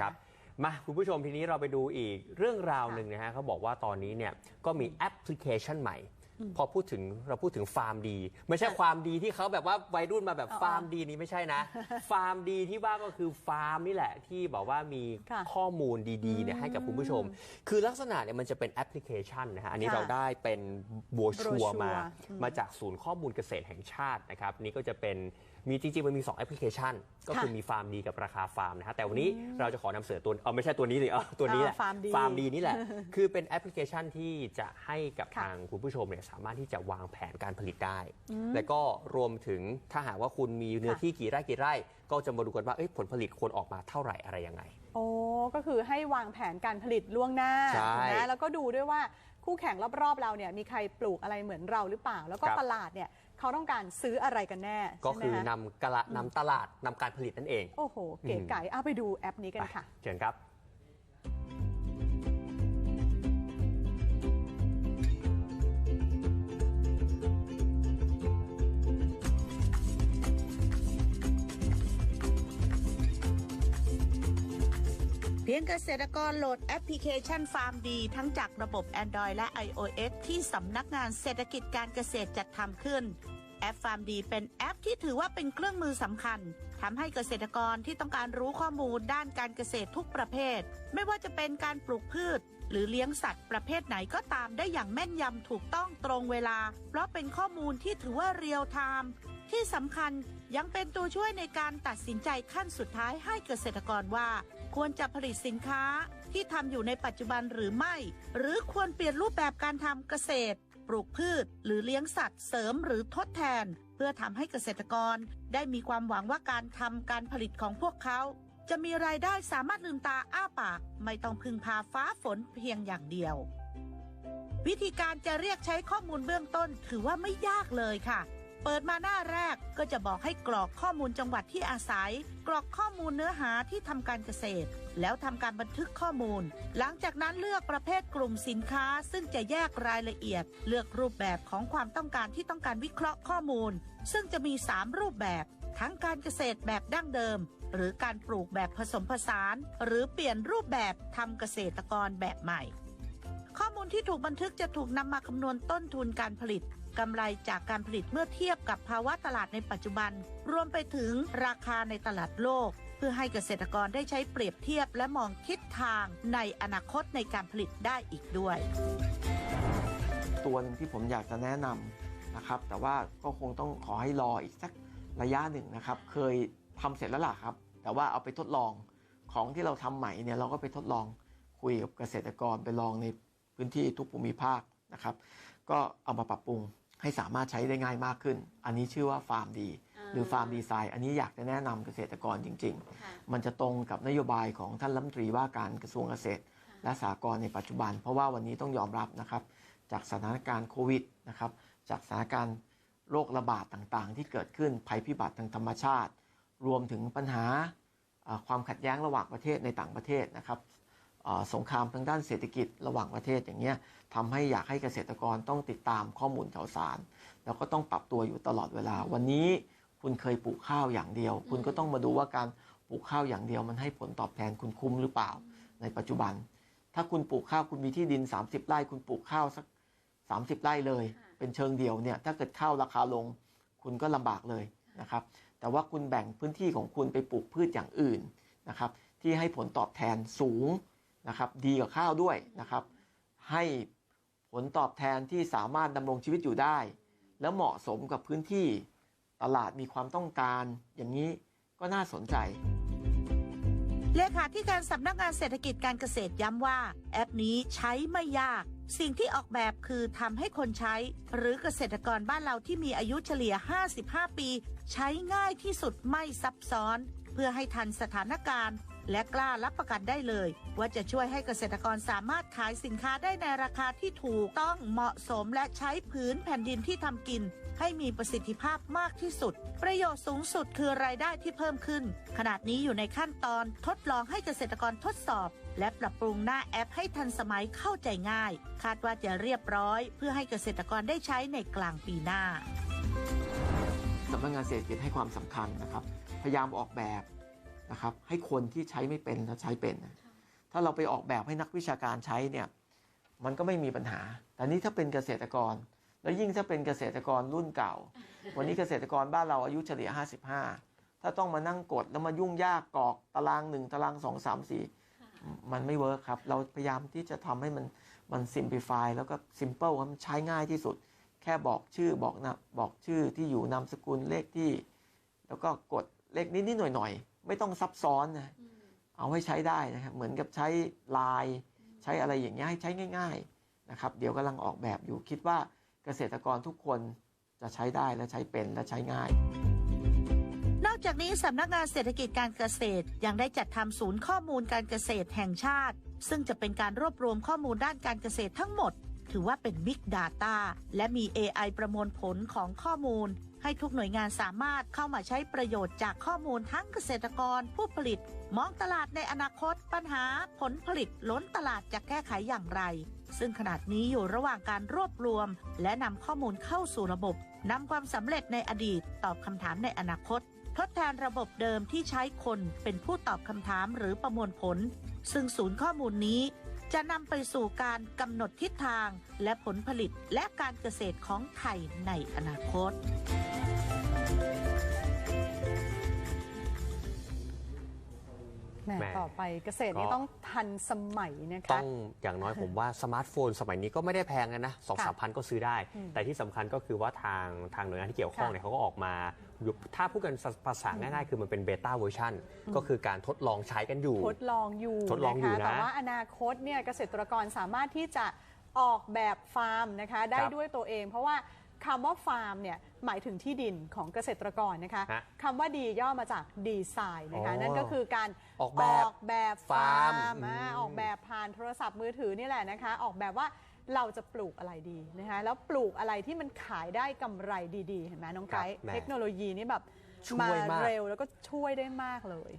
ครับมาคุณผู้ชมทีนี้เราไปดูอีกเรื่องราวหนึ่งนะฮะเขาบอกว่าตอนนี้เนี่ยก็มีแอปพลิเคชันใหม่ พอพูดถึงเราพูดถึงฟาร์มดี ไม่ใช่ความดีที่เขาแบบว่าวัยรุ่นมาแบบอ๋อฟาร์มดีนี้ไม่ใช่นะ ฟาร์มดีที่ว่าก็คือฟาร์มนี่แหละที่บอกว่ามีค่ะข้อมูลดีๆเนี่ยให้กับคุณผู้ชม คือลักษณะเนี่ยมันจะเป็นแอปพลิเคชันนะฮะอันนี้ค่ะเราได้เป็นบัวชัว brochure มาอืมมาจากศูนย์ข้อมูลเกษตรแห่งชาตินะครับนี่ก็จะเป็น มีจริงๆมันมี2แอปพลิเคชัน ก็คือค่ะมีฟาร์มดีกับราคาฟาร์มนะฮะแต่วันนี้เราจะขอนำเสนอตัวเออไม่ใช่ตัวนี้สิเออตัวนี้แหละอ่าฟาร์มดีฟาร์มดีนี่แหละ คือเป็นแอปพลิเคชันที่จะให้กับค่ะทางคุณผู้ชมเนี่ยสามารถที่จะวางแผนการผลิตได้ และก็รวมถึงถ้าหากว่าคุณมีเนื้อค่ะที่กี่ไร่กี่ไร่ ก็จะมาดูกันว่าเอ้ยผลผลิตควรออกมาเท่าไหร่อะไรยังไง โอ้ก็คือให้วางแผนการผลิตล่วงหน้าใช่ถูกไหมแล้วก็ดูด้วยว่าคู่แข่งรอบๆเราเนี่ยมีใครปลูกอะไรเหมือนเราหรือเปล่า แล้วก็ครับตลาดเนี่ย เขาต้องการซื้ออะไรกันแน่ก็ใช่ไหมคือคะนำกระนำตลาดนำการผลิตนั่นเอง โอ้โห เก๋ไก่เอาไปดูแอปนี้กันค่ะเชิญครับเพียงเกษตรกรโหลดแอปพลิเคชันฟาร์มดี ทั้งจากระบบ Android และ iOS ที่สำนักงานเศรษฐกิจการเกษตรจัดทำขึ้น แอปฟาร์มดีเป็นแอปที่ถือว่าเป็นเครื่องมือสำคัญทำให้เกษตรกรที่ต้องการรู้ข้อมูลด้านการเกษตรทุกประเภท ไม่ว่าจะเป็นการปลูกพืช หรือเลี้ยงสัตว์ประเภทไหนก็ตามได้อย่างแม่นยำถูกต้องตรงเวลา เพราะเป็นข้อมูลที่ถือว่าเรียลไทม์ที่สำคัญยังเป็นตัวช่วยในการตัดสินใจขั้นสุดท้ายให้เกษตรกรว่า ควรจะผลิตสินค้าที่ทำอยู่ในปัจจุบันหรือไม่ หรือควรเปลี่ยนรูปแบบการทำเกษตร ปลูกพืช หรือเลี้ยงสัตว์เสริมหรือทดแทน เพื่อทำให้เกษตรกร ได้มีความหวังว่าการทำการผลิตของพวกเขา จะมีรายได้สามารถลืมตาอ้าปาก ไม่ต้องพึ่งพาฟ้าฝนเพียงอย่างเดียว วิธีการจะเรียกใช้ข้อมูลเบื้องต้นถือว่าไม่ยากเลยค่ะ เปิดมาหน้าแรกก็จะบอกให้กรอกข้อมูลจังหวัดที่อาศัย กรอกข้อมูลเนื้อหาที่ทำการเกษตร แล้วทำการบันทึกข้อมูล หลังจากนั้นเลือกประเภทกลุ่มสินค้า ซึ่งจะแยกรายละเอียด เลือกรูปแบบของความต้องการที่ต้องการวิเคราะห์ข้อมูล ซึ่งจะมี 3 รูปแบบ ทั้งการเกษตรแบบดั้งเดิม หรือการปลูกแบบผสมผสาน หรือเปลี่ยนรูปแบบทำเกษตรกรแบบใหม่ข้อมูลที่ถูกบันทึกจะถูกนำมาคำนวณต้นทุนการผลิต กำไรจากการผลิตเมื่อเทียบกับภาวะตลาดในปัจจุบัน รวมไปถึงราคาในตลาดโลก เพื่อให้เกษตรกรได้ใช้เปรียบเทียบและมองทิศทางในอนาคตในการผลิตได้อีกด้วย ตัวหนึ่งที่ผมอยากจะแนะนำนะครับ แต่ว่าก็คงต้องขอให้รออีกสักระยะหนึ่งนะครับ เคยทำเสร็จแล้วล่ะครับ แต่ว่าเอาไปทดลองของที่เราทำใหม่เนี่ยเราก็ไปทดลองคุยกับเกษตรกรไปลองในพื้นที่ทุกภูมิภาคนะครับ ก็เอามาปรับปรุง ให้สามารถใช้ได้ง่ายมากขึ้น อันนี้ชื่อว่าฟาร์มดี หรือฟาร์มดีไซน์ อันนี้อยากจะแนะนำเกษตรกรจริง ๆ มันจะตรงกับนโยบายของท่านรัฐมนตรีว่าการกระทรวงเกษตร และสหกรณ์ในปัจจุบัน เพราะว่าวันนี้ต้องยอมรับนะครับ จากสถานการณ์โควิดนะครับ จากสถานการณ์โรคระบาดต่างๆ ที่เกิดขึ้นภัยพิบัติทางธรรมชาติ รวมถึงปัญหาเอ่อความขัดแย้งระหว่างประเทศในต่างประเทศนะครับเอ่อ สงครามทางด้านเศรษฐกิจระหว่างประเทศอย่างเงี้ยทำให้อยากให้เกษตรกรต้องติดตามข้อมูลข่าวสาร แล้วก็ต้องปรับตัวอยู่ตลอดเวลา วันนี้คุณเคยปลูกข้าวอย่างเดียว คุณก็ต้องมาดูว่าการปลูกข้าวอย่างเดียวมันให้ผลตอบแทนคุณคุ้มหรือเปล่า ในปัจจุบัน ถ้าคุณปลูกข้าวคุณมีที่ดิน 30 ไร่คุณปลูกข้าวสัก 30 ไร่เลย เป็นเชิงเดียวเนี่ยถ้าเกิดข้าวราคาลง คุณก็ลำบากเลยนะครับแต่ว่าคุณแบ่งพื้นที่ของคุณไปปลูกพืชอย่างอื่นนะครับที่ให้ผลตอบแทนสูง นะครับดีกว่าข้าวด้วยนะครับให้ผลตอบแทนที่สามารถดำรงชีวิตอยู่ได้ แล้วเหมาะสมกับพื้นที่ตลาดมีความต้องการอย่างนี้ก็น่าสนใจเลขาธิการสำนักงานเศรษฐกิจการเกษตรย้ำว่า แอปนี้ใช้ไม่ยาก สิ่งที่ออกแบบคือทำให้คนใช้ หรือเกษตรกรบ้านเราที่มีอายุเฉลี่ย 55 ปี ใช้ง่ายที่สุดไม่ซับซ้อน เพื่อให้ทันสถานการณ์ และกล้ารับประกันได้เลย ว่าจะช่วยให้เกษตรกรสามารถขายสินค้าได้ในราคาที่ถูกต้องเหมาะสมและใช้ผืนแผ่นดินที่ทำกิน ให้มีประสิทธิภาพมากที่สุด ประโยชน์สูงสุดคือรายได้ที่เพิ่มขึ้น ขนาดนี้อยู่ในขั้นตอนทดลองให้เกษตรกรทดสอบ และปรับปรุงหน้าแอปให้ทันสมัยเข้าใจง่าย คาดว่าจะเรียบร้อย เพื่อให้เกษตรกรได้ใช้ในกลางปีหน้าสำนักงานเศรษฐกิจให้ความสำคัญนะครับ พยายามออกแบบ นะครับให้คนที่ใช้ไม่เป็นแล้วใช้เป็นนะถ้าเราไปออกแบบให้นักวิชาการใช้เนี่ยมันก็ไม่มีปัญหา แต่นี้ถ้าเป็นเกษตรกร แล้วยิ่งถ้าเป็นเกษตรกรรุ่นเก่า วันนี้เกษตรกรบ้านเราอายุเฉลี่ย 55 ถ้าต้องมานั่งกดแล้วมายุ่งยากกรอกตารางหนึ่งตารางสองสามสี่มันไม่เวิร์คครับ เราพยายามที่จะทำให้มันมันซิมพลิฟายแล้วก็ซิมเ l ิลมันใช้ง่ายที่สุด แค่บอกชื่อบอกนะบอกชื่อที่อยู่นามสกุลเลขที่ แล้วก็กด เลขนิดๆหน่อยๆ ไม่ต้องซับซ้อนนะเอาให้ใช้ได้นะครับเหมือนกับใช้ไลน์ใช้อะไรอย่างเงี้ยให้ใช้ง่ายๆนะครับเดี๋ยวกำลังออกแบบอยู่คิดว่าเกษตรกรทุกคนจะใช้ได้และใช้เป็นและใช้ง่าย นอกจากนี้สำนักงานเศรษฐกิจการเกษตรยังได้จัดทำศูนย์ข้อมูลการเกษตรแห่งชาติ ซึ่งจะเป็นการรวบรวมข้อมูลด้านการเกษตรทั้งหมด ถือว่าเป็น Big Data และมี AI ประมวลผลของข้อมูล ให้ทุกหน่วยงานสามารถเข้ามาใช้ประโยชน์จากข้อมูลทั้งเกษตรกร ผู้ผลิต มองตลาดในอนาคต ปัญหาผลผลิตล้นตลาดจะแก้ไขอย่างไร ซึ่งขนาดนี้อยู่ระหว่างการรวบรวม และนำข้อมูลเข้าสู่ระบบนำความสำเร็จในอดีตตอบคำถามในอนาคต ทดแทนระบบเดิมที่ใช้คนเป็นผู้ตอบคำถามหรือประมวลผล ซึ่งศูนย์ข้อมูลนี้ จะนำไปสู่การกำหนดทิศทางและผลผลิตและการเกษตรของไทยในอนาคต แหมแหมต่อไปเกษตรนี่ก็ต้องทันสมัยนะต้คะองอย่างน้อยผมว่าสมาร์ทโฟนสมัยนี้ก็ไม่ได้แพงกันนะสองสามพันก็ซื้อได้อืมแต่ที่สำคัญก็คือว่าทางทางหน่วยงานที่เกี่ยวข้องค่ะเนี่ยเขาก็ออกมาอยู่ ถ้าพูดกันภาษาง่ายๆ คือมันเป็นเบต้าเวอร์ชันก็คือการทดลองใช้กันอยู่ ทดลองอยู่ทดลองอยู่นะแต่ว่าอนาคตเนี่ยเกษตรกรสามารถที่จะออกแบบฟาร์มนะคะได้ครับด้วยตัวเอง เพราะว่าคำว่าฟาร์มเนี่ยหมายถึงที่ดินของเกษตรกรนะคะฮะคำว่าดีย่อมาจากดีไซน์นะคะอ๋อนั่นก็คือการออกแบบออกแบบฟาฟาร์ร์มมอ่าอืมออกแบบผ่านโทรศัพท์มือถือนี่แหละนะคะ ออกแบบว่า เราจะปลูกอะไรดีนะคะแล้วปลูกอะไรที่มันขายได้กำไรดีๆ เห็นไหมน้องไกด์ครับแหมเทคโนโลยีนี่แบบช่วยมากเร็วแล้วก็ช่วยได้มากเลย